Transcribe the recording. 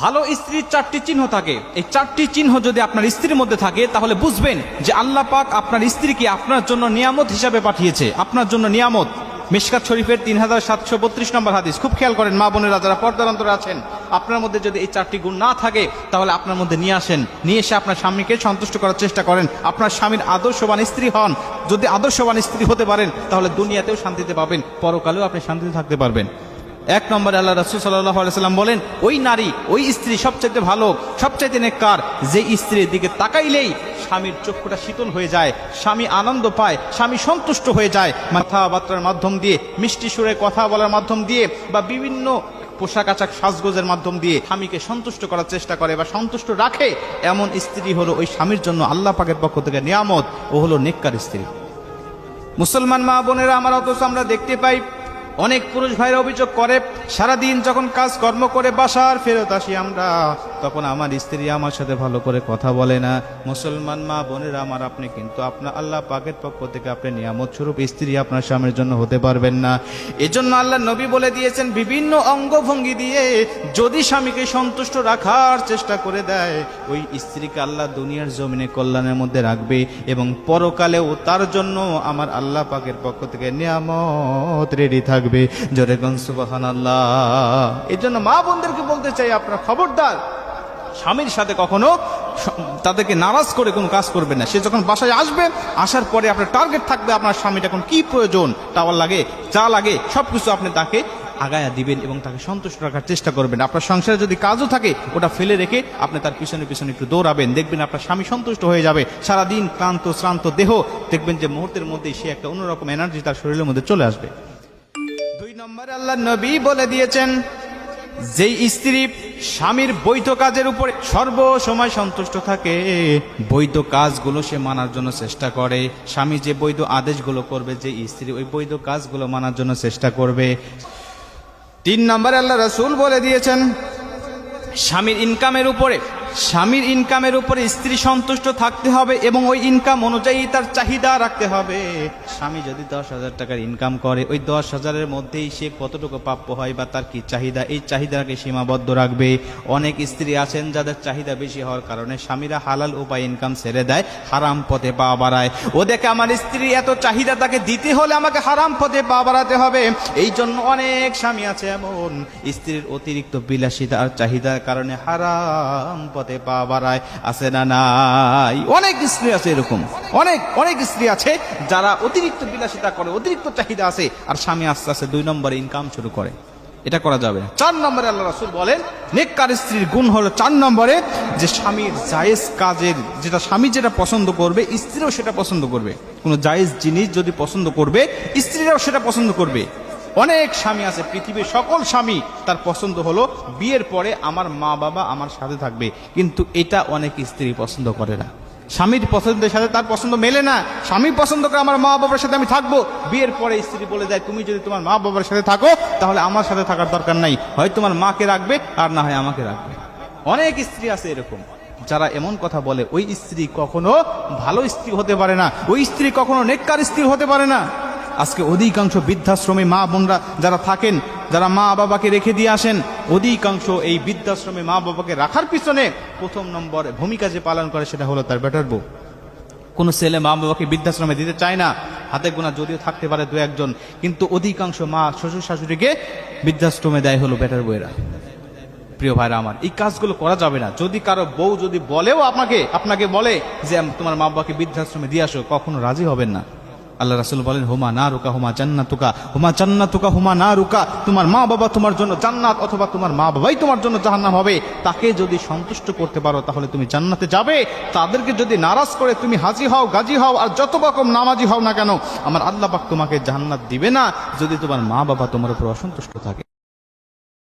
ভালো স্ত্রীর চারটি চিহ্ন থাকে। এই চারটি চিহ্ন যদি আপনার স্ত্রীর মধ্যে থাকে, তাহলে বুঝবেন যে আল্লাহ পাক আপনার স্ত্রীকে আপনার জন্য নিয়ামত হিসাবে পাঠিয়েছে। আপনার জন্য নিয়ামত। মিশকাত শরীফের তিন হাজার সাতশো বত্রিশ নম্বর হাদিস। খুব খেয়াল করেন, মা বোনেরা যারা পর্দার অন্তরে আছেন, আপনার মধ্যে যদি এই চারটি গুণ না থাকে, তাহলে আপনার মধ্যে নিয়ে আসেন। নিয়ে এসে আপনার স্বামীকে সন্তুষ্ট করার চেষ্টা করেন। আপনার স্বামীর আদর্শবান স্ত্রী হন। যদি আদর্শবান স্ত্রী হতে পারেন, তাহলে দুনিয়াতেও শান্তিতে পাবেন। পরকালেও আপনি শান্তিতে থাকতে পারবেন। এক নম্বরে আল্লাহ রসুল সাল্লাম বলেন, ওই নারী, ওই স্ত্রী সবচাইতে ভালো, সবচাইতে নেককার, যে স্ত্রীর দিকে তাকাইলেই স্বামীর চক্ষুটা শীতল হয়ে যায়, স্বামী আনন্দ পায়, স্বামী সন্তুষ্ট হয়ে যায়। কথাবার্তার মাধ্যম দিয়ে, মিষ্টি সুরে কথা বলার মাধ্যম দিয়ে বা বিভিন্ন পোশাক আশাক সাজগোজের মাধ্যম দিয়ে স্বামীকে সন্তুষ্ট করার চেষ্টা করে বা সন্তুষ্ট রাখে, এমন স্ত্রী হলো ওই স্বামীর জন্য আল্লাহ পাকের পক্ষ থেকে নিয়ামত, ও হলো নেককার স্ত্রী। মুসলমান মা বোনেরা আমার অথচ আমরা দেখতে পাই অনেক পুরুষ ভাইরা অভিযোগ করে সারাদিন যখন কাজ কর্ম করে বাসার ফেরত আসি আমরা। তখন আমার স্ত্রী আমার সাথে ভালো করে কথা বলে না। মুসলমান মা বোনেরা আমার, আপনি কিন্তু আপনার আল্লাহ পাকের পক্ষ থেকে আপনি নিয়ামত স্বরূপ স্ত্রী আপনার স্বামীর জন্য হতে পারবেন না। এজন্য আল্লাহ নবী বলে দিয়েছেন, বিভিন্ন অঙ্গভঙ্গি দিয়ে যদি স্বামীকে সন্তুষ্ট রাখার চেষ্টা করে দেয়, ওই স্ত্রীকে আল্লাহ দুনিয়ার জমিনে কল্যাণের মধ্যে রাখবে এবং পরকালেও তার জন্য আমার আল্লাহ পাকের পক্ষ থেকে নিয়ামত রেডি থাকবে। জোরে সুবাহান আল্লাহ এই জন্য মা বোনদেরকে বলতে চাই, আপনার খবরদার স্বামীর সাথে কখনো তাদেরকে নারাজ করে কোনো কাজ করবে না। সে যখন বাসায় আসবে, আসার পরে আপনার টার্গেট থাকবে আপনার স্বামীর এখন কি প্রয়োজন টাওয়ার লাগে চা লাগে সব কিছু আপনি তাকে আগায়া দিবেন এবং তাকে সন্তুষ্ট রাখার চেষ্টা করবেন। আপনার সংসারে যদি কাজও থাকে, ওটা ফেলে রেখে আপনি তার পিছনে পিছনে একটু দৌড়াবেন। দেখবেন আপনার স্বামী সন্তুষ্ট হয়ে যাবে। সারাদিন ক্লান্ত, শ্রান্ত দেহ, দেখবেন যে মুহূর্তের মধ্যেই সে একটা অন্যরকম এনার্জি তার শরীরের মধ্যে চলে আসবে। দুই নম্বরে আল্লাহ নবী বলে দিয়েছেন, যেই স্ত্রী স্বামীর বৈধ কাজের উপরে সর্বসময় সন্তুষ্ট থাকে। বৈধ কাজগুলো সে মানার জন্য চেষ্টা করে। স্বামী যে বৈধ আদেশগুলো করবে, যে স্ত্রী ওই বৈধ কাজগুলো মানার জন্য চেষ্টা করবে। তিন নম্বরে আল্লাহ রসুল বলে দিয়েছেন, স্বামীর ইনকামের উপরে স্বামীর ইনকামের উপরে স্ত্রী সন্তুষ্ট থাকতে হবে এবং ওই ইনকাম অনুযায়ী তার চাহিদা রাখতে হবে। স্বামী যদি দশ হাজার টাকার ইনকাম করে, ওই দশ হাজারের মধ্যেই সে কতটুকু প্রাপ্য হয় বা তার কি চাহিদা, এই চাহিদাকে সীমাবদ্ধ রাখবে। অনেক স্ত্রী আছেন যাদের চাহিদা বেশি হওয়ার কারণে স্বামীরা হালাল উপায় ইনকাম ছেড়ে দেয়, হারাম পথে পা বাড়ায়। ও দেখে আমার স্ত্রী এত চাহিদা তাকে দিতে হলে আমাকে হারাম পথে পা বাড়াতে হবে। এই জন্য অনেক স্বামী আছে এমন। স্ত্রীর অতিরিক্ত বিলাসিতা আর চাহিদার কারণে হারাম পথে পা বাড়ায়, আছে না নাই? অনেক স্ত্রী আছে এরকম। অনেক অনেক স্ত্রী আছে যারা অতিরিক্ত বিলাসিতা করে, অতিরিক্ত চাহিদা আছে, আর স্বামী আস্তে আস্তে দুই নম্বরে ইনকাম শুরু করে। এটা করা যাবে চার নম্বরে আল্লাহ রাসুল বলেন, নেককার স্ত্রীর গুণ হলো চার নম্বরে যে স্বামীর জায়েজ কাজের, যেটা স্বামী যেটা পছন্দ করবে স্ত্রীও সেটা পছন্দ করবে। কোনো জায়েজ জিনিস যদি পছন্দ করবে, স্ত্রীরাও সেটা পছন্দ করবে। অনেক স্বামী আছে, পৃথিবীর সকল স্বামী তার পছন্দ হলো বিয়ের পরে আমার মা বাবা আমার সাথে থাকবে। কিন্তু এটা অনেক স্ত্রী পছন্দ করে না। স্বামীর পছন্দের সাথে তার পছন্দ মেলে না। স্বামী পছন্দ করে আমার মা বাবার সাথে আমি থাকব। বিয়ের পরে স্ত্রী বলে দেয়, তুমি যদি তোমার মা বাবার সাথে থাকো, তাহলে আমার সাথে থাকার দরকার নাই। হয় তোমার মাকে রাখবে, আর না হয় আমাকে রাখবে। অনেক স্ত্রী আছে এরকম, যারা এমন কথা বলে, ওই স্ত্রী কখনো ভালো স্ত্রী হতে পারে না। ওই স্ত্রী কখনো নেককার স্ত্রী হতে পারে না। আজকে অধিকাংশ বৃদ্ধাশ্রমে মা বোনরা যারা থাকেন, যারা মা বাবাকে রেখে দিয়ে আসেন, অধিকাংশ এই বৃদ্ধাশ্রমে মা বাবাকে রাখার পিছনে প্রথম নম্বর ভূমিকা যে পালন করে সেটা হলো তার বেটার বউ। কোনো ছেলে মা বাবাকে বৃদ্ধাশ্রমে দিতে চায় না, হাতে গোনা যদিও থাকতে পারে দু একজন, কিন্তু অধিকাংশ মা শ্বশুর শাশুড়িকে বৃদ্ধাশ্রমে দেয় হলো বেটার বউয়েরা। প্রিয় ভাইরা আমার, এই কাজগুলো করা যাবে না। যদি কারও বউ যদি বলেও আপনাকে আপনাকে বলে যে, তোমার মা বাবাকে বৃদ্ধাশ্রমে দিয়ে আসো কখনো রাজি হবেন না। আল্লাহ রাসুল বলেন, হুমা না রুকা হুমা জান্নাতুকা হুমা জান্নাতুকা, হুমা না রুকা তোমার মা বাবা তোমার জন্য জান্নাত অথবা তোমার মা বাবাই তোমার জন্য জাহান্নাম হবে। তাকে যদি সন্তুষ্ট করতে পারো, তাহলে তুমি জান্নাতে যাবে। তাদেরকে যদি নারাজ করে তুমি হাজি হও, গাজি হও, আর যত রকম নামাজি হও না কেন, আমার আল্লাহ পাক তোমাকে জান্নাত দিবে না। যদি তোমার মা বাবা তোমার উপর অসন্তুষ্ট থাকে